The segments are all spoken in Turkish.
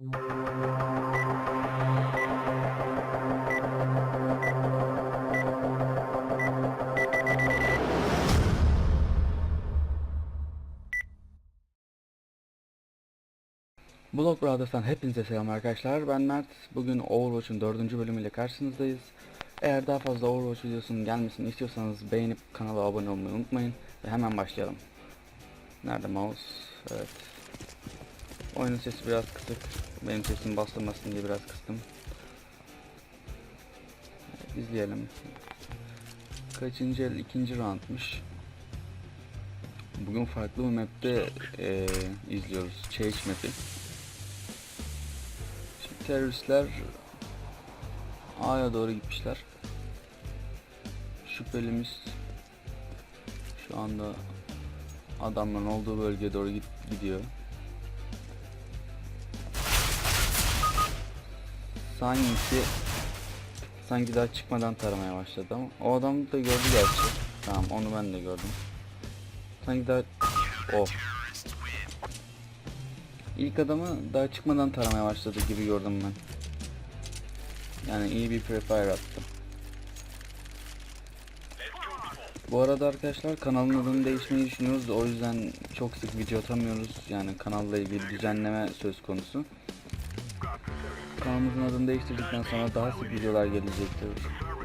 Blog Brothers'tan hepinize selam arkadaşlar. Ben Mert. Bugün Overwatch'un 4. bölümüyle karşınızdayız. Eğer daha fazla Overwatch videosunun gelmesini istiyorsanız beğenip kanala abone olmayı unutmayın. Ve hemen başlayalım. Nerede mouse? Evet. Oyunun sesi biraz kısık. Benim sesim bastırmasın diye biraz kıstım. İzleyelim. Kaçıncı el? ikinci roundmuş. Bugün farklı bir map'te eee, izliyoruz. Chase map'i. Şimdi teröristler A'ya doğru gitmişler. Şüphelimiz şu anda adamların olduğu bölgeye doğru git gidiyor. Sanki sanki daha çıkmadan taramaya başladı ama o adam da gördü gerçi. Tamam onu ben de gördüm. Sanki daha o. İlk adamı daha çıkmadan taramaya başladı gibi gördüm ben. Yani iyi bir prefire attı. Bu arada arkadaşlar kanalın adını değişmeyi düşünüyoruz o yüzden çok sık video atamıyoruz. Yani kanalla ilgili düzenleme söz konusu. Kanalımızın adını değiştirdikten sonra daha sık videolar gelecektir.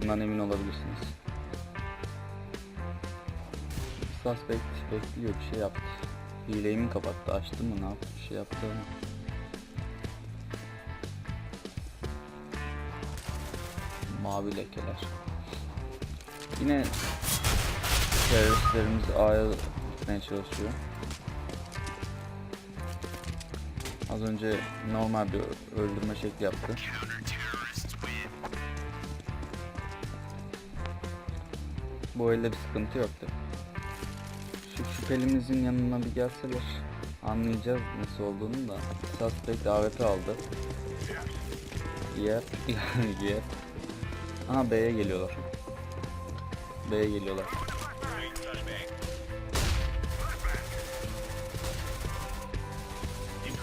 Bundan emin olabilirsiniz. Suspect bekliyor bir şey yaptı. Hileyi mi kapattı açtı mı ne yaptı bir şey yaptı ama. Mavi lekeler. Yine teröristlerimiz A'ya gitmeye çalışıyor. Az önce normal bir öldürme şekli yaptı. Bu elde bir sıkıntı yoktu. Şu şüphelimizin yanına bir gelseler anlayacağız nasıl olduğunu da. Suspect AWP aldı. Yep. yep. Aha B'ye geliyorlar. B'ye geliyorlar.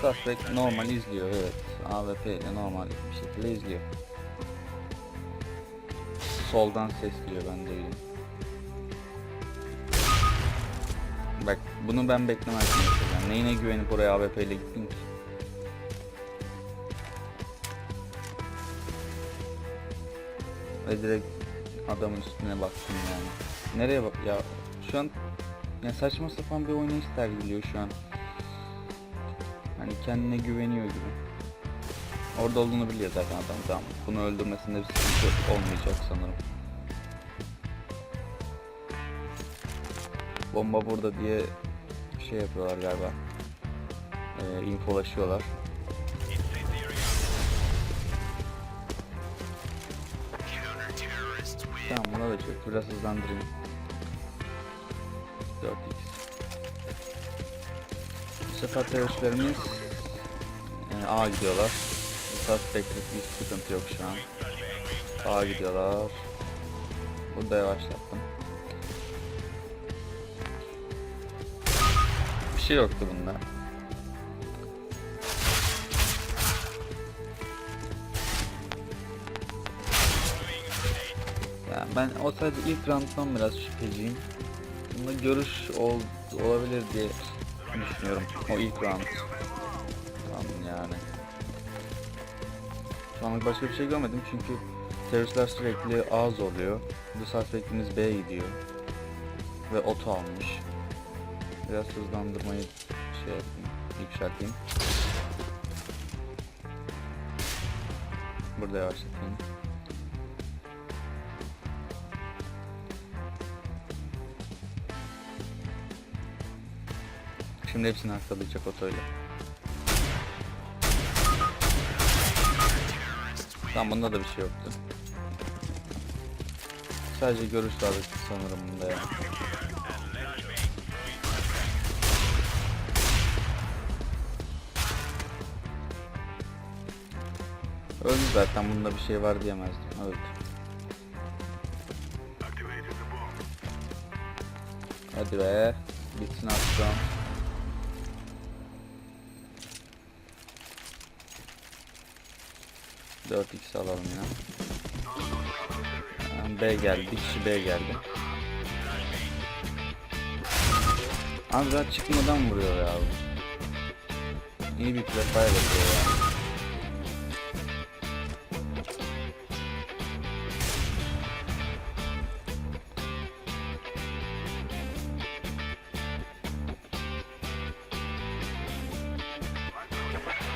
Suspect normal izliyor evet. AWP ile normal bir şekilde izliyor. Soldan sesliyor ben de öyle. Bak bunu ben beklemezdim mesela. Neyine güvenip oraya AWP ile gittin ki? Ve direkt adamın üstüne baktım yani. Nereye bak ya şu an ya saçma sapan bir oynayış sergiliyor şu an. Hani kendine güveniyor gibi. Orada olduğunu biliyor zaten adam tamam. Bunu öldürmesinde bir sıkıntı olmayacak sanırım. Bomba burada diye şey yapıyorlar galiba. Ee, infolaşıyorlar. Tamam buna da çok biraz hızlandırayım. 4x. Sefer teröristlerimiz yani A gidiyorlar. Suspect'lik bir sıkıntı yok şu an. A gidiyorlar. Burada yavaşlattım. Bir şey yoktu bunda. Yani ben o sadece ilk round'dan biraz şüpheciyim. Bunda görüş ol, olabilir diye düşünüyorum. O ilk round. Tamam yani. Şu anlık başka bir şey görmedim çünkü teröristler sürekli A oluyor. Bu suspectimiz B gidiyor. Ve oto almış. Biraz hızlandırmayı şey yapayım, yükselteyim. Burada yavaşlatayım. Şimdi hepsini arkalayacak otoyla. Tamam bunda da bir şey yoktu. Sadece görüş vardı sanırım bunda ya. Öldü zaten bunda bir şey var diyemezdim. Öldü. Hadi be. Bitsin artık. 4x alalım ya. B geldi. Bir kişi B geldi. Abi daha çıkmadan vuruyor ya. İyi bir prefire yapıyor ya.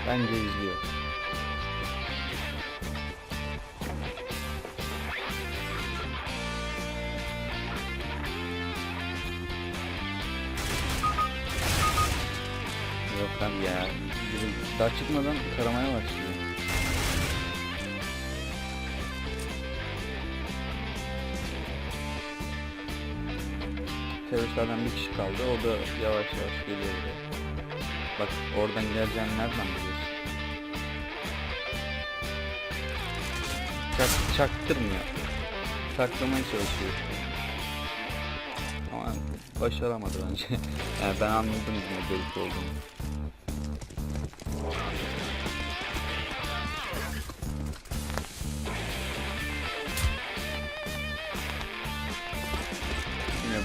Bence izliyor. Ya. Daha çıkmadan taramaya başlıyor. Teröristlerden bir kişi kaldı. O da yavaş yavaş geliyor. Bak oradan geleceğini nereden biliyorsun? Çak, çaktırmıyor. Saklamaya çalışıyor. Ama başaramadı bence. yani ben anladım ne delik olduğunu.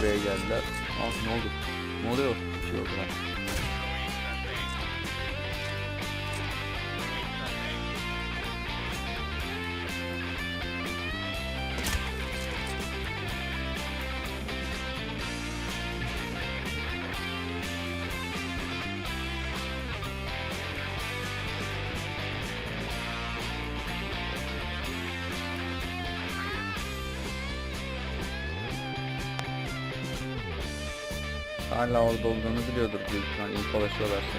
B'ye geldiler. Aa ne oldu? Ne oluyor? Bir şey lan. Hala orada olduğunu biliyordur büyük ihtimal infolaşıyorlarsa.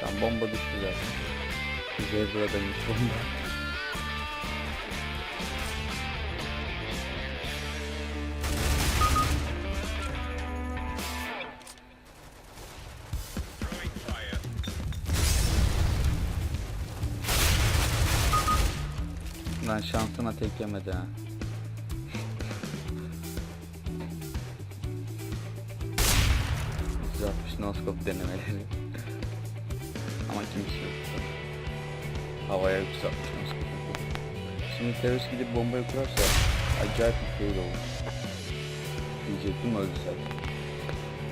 Tam bomba düştü zaten. Zebra'daymış bomba. Lan şansına tek yemedi ha. Güzelmiş noskop denemeleri. Ama kimse yok. Havaya yükseltmiş noskopu. Şimdi terörist gidip bombayı kurarsa acayip bir fail olur. Diyecektim öldü zaten.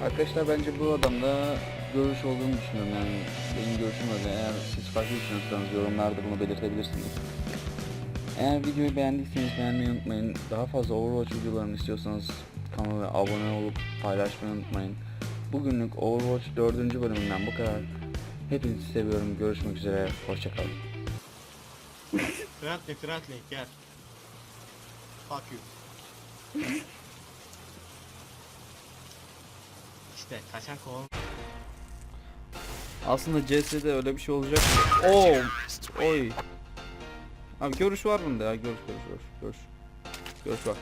Arkadaşlar bence bu adamda görüş olduğunu düşünüyorum yani benim görüşüm öyle. Eğer siz farklı düşünüyorsanız yorumlarda bunu belirtebilirsiniz. Eğer videoyu beğendiyseniz beğenmeyi unutmayın. Daha fazla Overwatch videolarını istiyorsanız kanala abone olup paylaşmayı unutmayın. Bugünlük Overwatch 4. bölümünden bu kadar. Hepinizi seviyorum. Görüşmek üzere. Hoşçakalın. Friendly, friendly, gel. Fuck you. İşte kaçan kovan. Aslında CS'de öyle bir şey olacak mı? Oo! Oy! Abi görüş var bunda ya. Görüş görüş görüş. Görüş, görüş var.